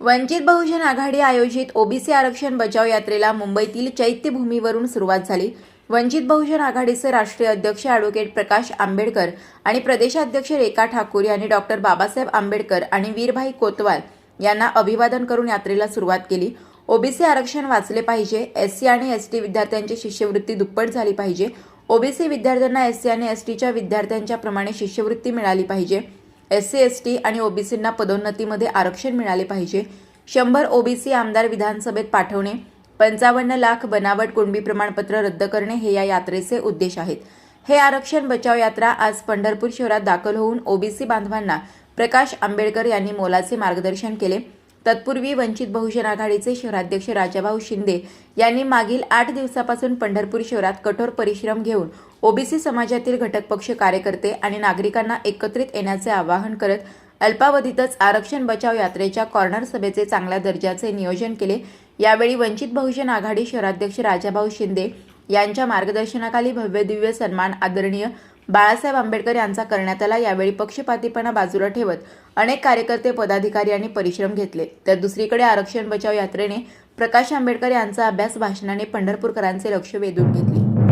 वंचित बहुजन आघाडी आयोजित ओबीसी आरक्षण बचाव यात्रेला मुंबईतील चैत्यभूमीवरून सुरुवात झाली. वंचित बहुजन आघाडीचे राष्ट्रीय अध्यक्ष ॲडव्होकेट प्रकाश आंबेडकर आणि प्रदेशाध्यक्ष रेखा ठाकूर यांनी डॉक्टर बाबासाहेब आंबेडकर आणि वीरभाई कोतवाल यांना अभिवादन करून यात्रेला सुरुवात केली. ओबीसी आरक्षण वाचले पाहिजे एससी आणि एसटी विद्यार्थ्यांची शिष्यवृत्ती दुप्पट झाली पाहिजे. ओबीसी विद्यार्थ्यांना एससी आणि एसटीच्या विद्यार्थ्यांच्या प्रमाणे शिष्यवृत्ती मिळाली पाहिजे. एस सी एस टी आणि ओबीसींना पदोन्नतीमध्ये आरक्षण मिळाले पाहिजे. शंभर ओबीसी आमदार विधानसभेत पाठवणे पंचावन्न लाख बनावट कुणबी प्रमाणपत्र रद्द करणे हे या यात्रेचे उद्देश आहेत. हे आरक्षण बचाव यात्रा आज पंढरपूर शहरात दाखल होऊन ओबीसी बांधवांना प्रकाश आंबेडकर यांनी मोलाचे मार्गदर्शन केले. तत्पूर्वी वंचित बहुजन आघाडीचे शहराध्यक्ष राजाभाऊ शिंदे यांनी मागील आठ दिवसापासून पंढरपूर शहरात कठोर परिश्रम घेऊन ओबीसी समाजातील घटक पक्ष कार्यकर्ते आणि नागरिकांना एकत्रित येण्याचे आवाहन करत अल्पावधीतच आरक्षण बचाव यात्रेच्या कॉर्नर सभेचे चांगल्या दर्जाचे नियोजन केले. यावेळी वंचित बहुजन आघाडी शहराध्यक्ष राजाभाऊ शिंदे यांच्या मार्गदर्शनाखाली भव्य दिव्य सन्मान आदरणीय बाळासाहेब आंबेडकर यांचा करण्यात आला यावेळी पक्षपातीपणा बाजूला ठेवत अनेक कार्यकर्ते पदाधिकारी यांनी परिश्रम घेतले. तर दुसरीकडे आरक्षण बचाव यात्रेने प्रकाश आंबेडकर यांचा अभ्यास भाषणाने पंढरपूरकरांचे लक्ष वेधून घेतले.